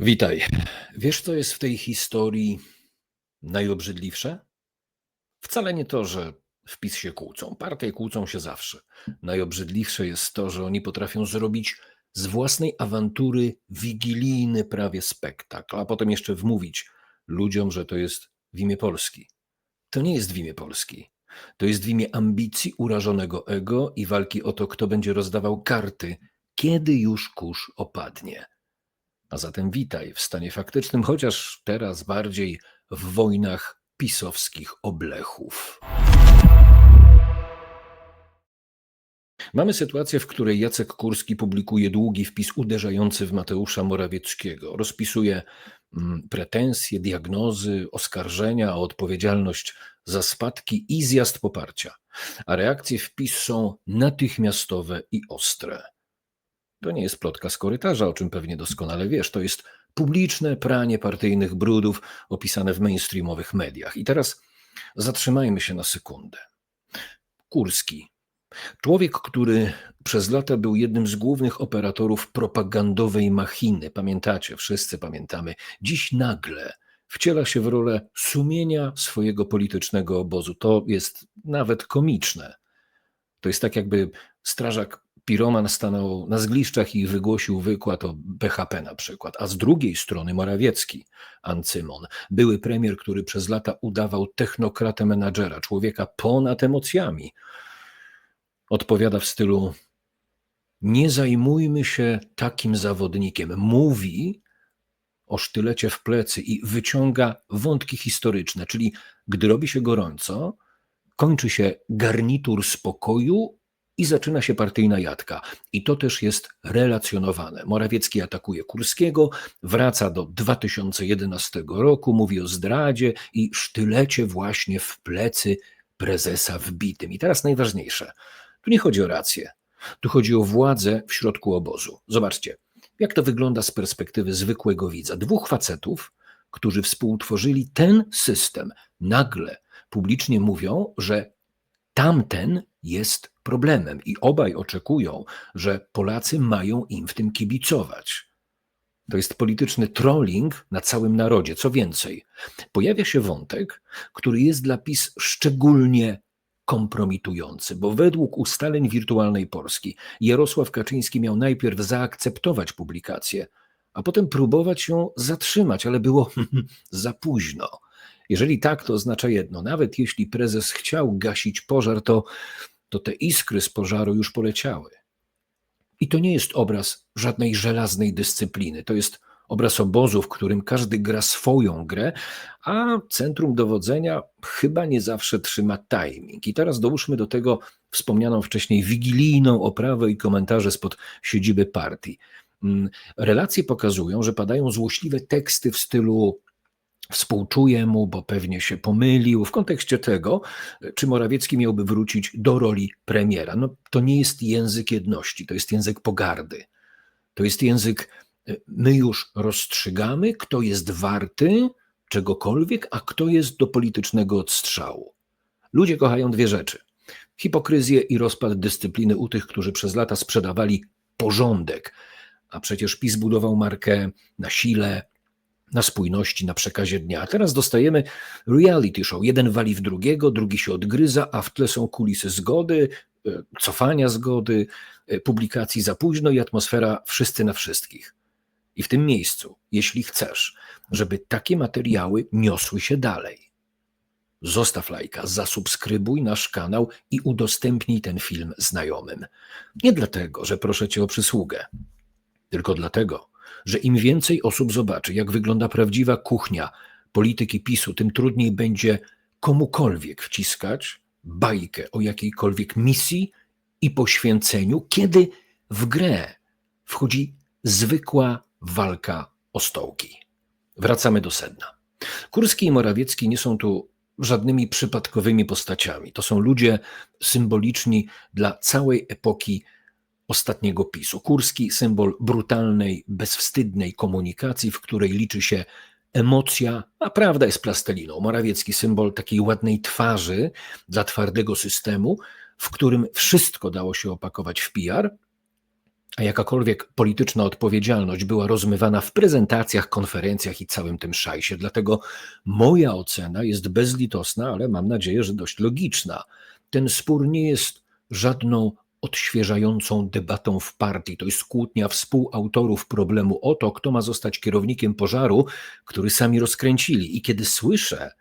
Witaj. Wiesz, co jest w tej historii najobrzydliwsze? Wcale nie to, że w się kłócą. Partie kłócą się zawsze. Najobrzydliwsze jest to, że oni potrafią zrobić z własnej awantury wigilijny prawie spektakl, a potem jeszcze wmówić ludziom, że to jest w imię Polski. To nie jest w imię Polski. To jest w imię ambicji, urażonego ego i walki o to, kto będzie rozdawał karty, kiedy już kurz opadnie. A zatem witaj w stanie faktycznym, chociaż teraz bardziej w wojnach pisowskich oblechów. Mamy sytuację, w której Jacek Kurski publikuje długi wpis uderzający w Mateusza Morawieckiego. Rozpisuje mm, pretensje, diagnozy, oskarżenia o odpowiedzialność za spadki i zjazd poparcia. A reakcje wpis są natychmiastowe i ostre. To nie jest plotka z korytarza, o czym pewnie doskonale wiesz. To jest publiczne pranie partyjnych brudów opisane w mainstreamowych mediach. I teraz zatrzymajmy się na sekundę. Kurski. Człowiek, który przez lata był jednym z głównych operatorów propagandowej machiny. Pamiętacie, wszyscy pamiętamy. Dziś nagle wciela się w rolę sumienia swojego politycznego obozu. To jest nawet komiczne. To jest tak, jakby strażak piroman stanął na zgliszczach i wygłosił wykład o BHP na przykład, a z drugiej strony Morawiecki, Ancymon, były premier, który przez lata udawał technokratę menadżera, człowieka ponad emocjami, odpowiada w stylu nie zajmujmy się takim zawodnikiem. Mówi o sztylecie w plecy i wyciąga wątki historyczne, czyli gdy robi się gorąco, kończy się garnitur spokoju i zaczyna się partyjna jadka. I to też jest relacjonowane. Morawiecki atakuje Kurskiego, wraca do 2011 roku, mówi o zdradzie i sztylecie właśnie w plecy prezesa wbitym. I teraz najważniejsze. Tu nie chodzi o rację. Tu chodzi o władzę w środku obozu. Zobaczcie, jak to wygląda z perspektywy zwykłego widza. Dwóch facetów, którzy współtworzyli ten system, nagle publicznie mówią, że tamten jest problemem i obaj oczekują, że Polacy mają im w tym kibicować. To jest polityczny trolling na całym narodzie. Co więcej, pojawia się wątek, który jest dla PiS szczególnie kompromitujący, bo według ustaleń wirtualnej Polski Jarosław Kaczyński miał najpierw zaakceptować publikację, a potem próbować ją zatrzymać, ale było za późno. Jeżeli tak, to oznacza jedno: nawet jeśli prezes chciał gasić pożar, to to te iskry z pożaru już poleciały. I to nie jest obraz żadnej żelaznej dyscypliny. To jest obraz obozu, w którym każdy gra swoją grę, a centrum dowodzenia chyba nie zawsze trzyma timing. I teraz dołóżmy do tego wspomnianą wcześniej wigilijną oprawę i komentarze spod siedziby partii. Mm, relacje pokazują, że padają złośliwe teksty w stylu Współczuję mu, bo pewnie się pomylił w kontekście tego, czy Morawiecki miałby wrócić do roli premiera. No, to nie jest język jedności, to jest język pogardy. To jest język, e, my już rozstrzygamy, kto jest warty czegokolwiek, a kto jest do politycznego odstrzału. Ludzie kochają dwie rzeczy: hipokryzję i rozpad dyscypliny u tych, którzy przez lata sprzedawali porządek. A przecież PiS budował markę na sile, na spójności, na przekazie dnia. A teraz dostajemy reality show. Jeden wali w drugiego, drugi się odgryza, a w tle są kulisy zgody, e, cofania zgody, e, publikacji za późno i atmosfera wszyscy na wszystkich. I w tym miejscu, jeśli chcesz, żeby takie materiały niosły się dalej, zostaw lajka, zasubskrybuj nasz kanał i udostępnij ten film znajomym. Nie dlatego, że proszę cię o przysługę, tylko dlatego, że im więcej osób zobaczy, jak wygląda prawdziwa kuchnia polityki PiSu, tym trudniej będzie komukolwiek wciskać bajkę o jakiejkolwiek misji i poświęceniu, kiedy w grę wchodzi zwykła walka o stołki. Wracamy do sedna. Kurski i Morawiecki nie są tu żadnymi przypadkowymi postaciami. To są ludzie symboliczni dla całej epoki ostatniego PiSu. Kurski symbol brutalnej, bezwstydnej komunikacji, w której liczy się emocja, a prawda jest plasteliną. Morawiecki symbol takiej ładnej twarzy dla twardego systemu, w którym wszystko dało się opakować w PR. a jakakolwiek polityczna odpowiedzialność była rozmywana w prezentacjach, konferencjach i całym tym szajsie. Dlatego moja ocena jest bezlitosna, ale mam nadzieję, że dość logiczna. Ten spór nie jest żadną odświeżającą debatą w partii. To jest kłótnia współautorów problemu o to, kto ma zostać kierownikiem pożaru, który sami rozkręcili. I kiedy słyszę,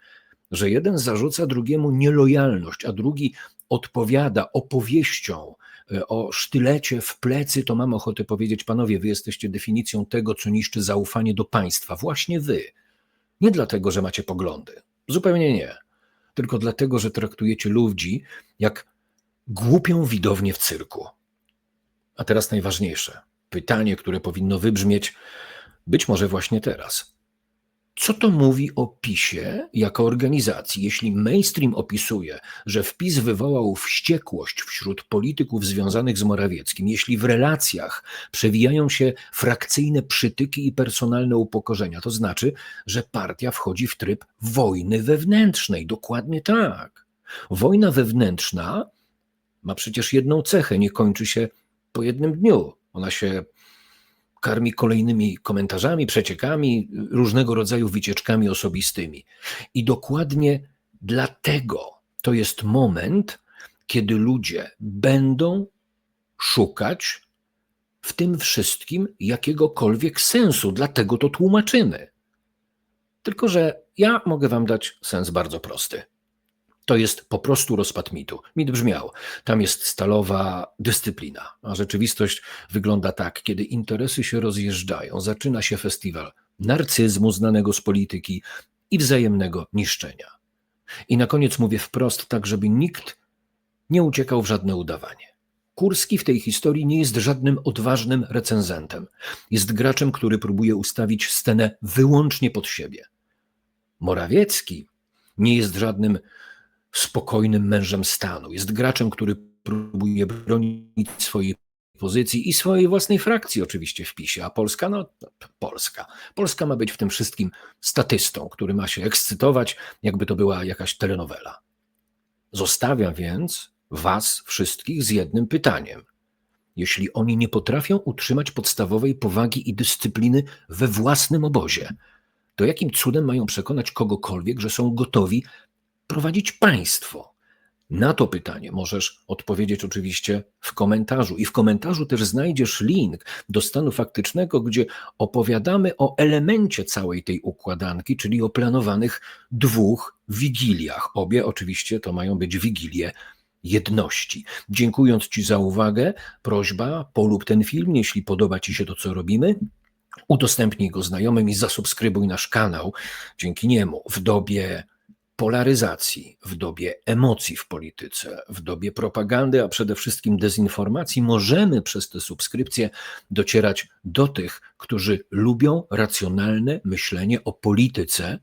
że jeden zarzuca drugiemu nielojalność, a drugi odpowiada opowieścią e, o sztylecie w plecy, to mam ochotę powiedzieć, panowie, wy jesteście definicją tego, co niszczy zaufanie do państwa. Właśnie wy. Nie dlatego, że macie poglądy. Zupełnie nie. Tylko dlatego, że traktujecie ludzi jak głupią widownię w cyrku. A teraz najważniejsze pytanie, które powinno wybrzmieć być może właśnie teraz. Co to mówi o PiSie jako organizacji, jeśli mainstream opisuje, że wpis wywołał wściekłość wśród polityków związanych z Morawieckim, jeśli w relacjach przewijają się frakcyjne przytyki i personalne upokorzenia, to znaczy, że partia wchodzi w tryb wojny wewnętrznej. Dokładnie tak. Wojna wewnętrzna ma przecież jedną cechę, nie kończy się po jednym dniu. Ona się karmi kolejnymi komentarzami, przeciekami, różnego rodzaju wycieczkami osobistymi. I dokładnie dlatego to jest moment, kiedy ludzie będą szukać w tym wszystkim jakiegokolwiek sensu. Dlatego to tłumaczymy. Tylko, że ja mogę Wam dać sens bardzo prosty. To jest po prostu rozpad mitu. Mit brzmiał, tam jest stalowa dyscyplina, a rzeczywistość wygląda tak, kiedy interesy się rozjeżdżają, zaczyna się festiwal narcyzmu znanego z polityki i wzajemnego niszczenia. I na koniec mówię wprost, tak żeby nikt nie uciekał w żadne udawanie. Kurski w tej historii nie jest żadnym odważnym recenzentem. Jest graczem, który próbuje ustawić scenę wyłącznie pod siebie. Morawiecki nie jest żadnym spokojnym mężem stanu. Jest graczem, który próbuje bronić swojej pozycji i swojej własnej frakcji oczywiście w PiSie, a Polska, no Polska. Polska ma być w tym wszystkim statystą, który ma się ekscytować, jakby to była jakaś telenowela. Zostawia więc was wszystkich z jednym pytaniem. Jeśli oni nie potrafią utrzymać podstawowej powagi i dyscypliny we własnym obozie, to jakim cudem mają przekonać kogokolwiek, że są gotowi prowadzić państwo? Na to pytanie możesz odpowiedzieć oczywiście w komentarzu. I w komentarzu też znajdziesz link do stanu faktycznego, gdzie opowiadamy o elemencie całej tej układanki, czyli o planowanych dwóch wigiliach. Obie oczywiście to mają być wigilie jedności. Dziękując Ci za uwagę, prośba, polub ten film, jeśli podoba Ci się to, co robimy. Udostępnij go znajomym i zasubskrybuj nasz kanał. Dzięki niemu w dobie polaryzacji, w dobie emocji w polityce, w dobie propagandy, a przede wszystkim dezinformacji, możemy przez te subskrypcje docierać do tych, którzy lubią racjonalne myślenie o polityce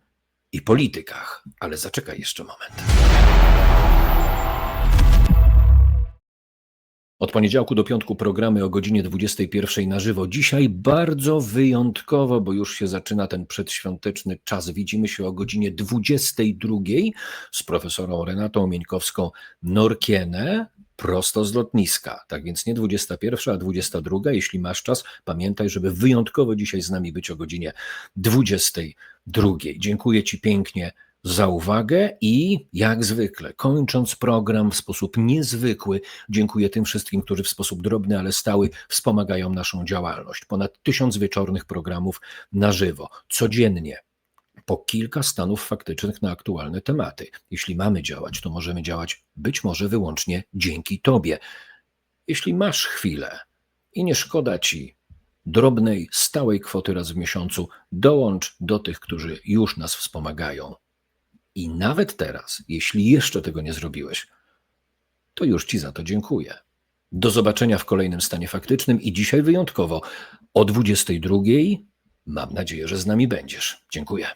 i politykach. Ale zaczekaj jeszcze moment. Od poniedziałku do piątku programy o godzinie 21 na żywo. Dzisiaj bardzo wyjątkowo, bo już się zaczyna ten przedświąteczny czas. Widzimy się o godzinie 22 z profesorą Renatą Mieńkowską-Norkienę prosto z lotniska. Tak więc nie 21, a 22. Jeśli masz czas, pamiętaj, żeby wyjątkowo dzisiaj z nami być o godzinie 22. Dziękuję Ci pięknie za uwagę i jak zwykle, kończąc program w sposób niezwykły, dziękuję tym wszystkim, którzy w sposób drobny, ale stały wspomagają naszą działalność. Ponad tysiąc wieczornych programów na żywo, codziennie. Po kilka stanów faktycznych na aktualne tematy. Jeśli mamy działać, to możemy działać być może wyłącznie dzięki Tobie. Jeśli masz chwilę i nie szkoda Ci drobnej, stałej kwoty raz w miesiącu, dołącz do tych, którzy już nas wspomagają. I nawet teraz, jeśli jeszcze tego nie zrobiłeś, to już Ci za to dziękuję. Do zobaczenia w kolejnym stanie faktycznym i dzisiaj wyjątkowo o 22. Mam nadzieję, że z nami będziesz. Dziękuję.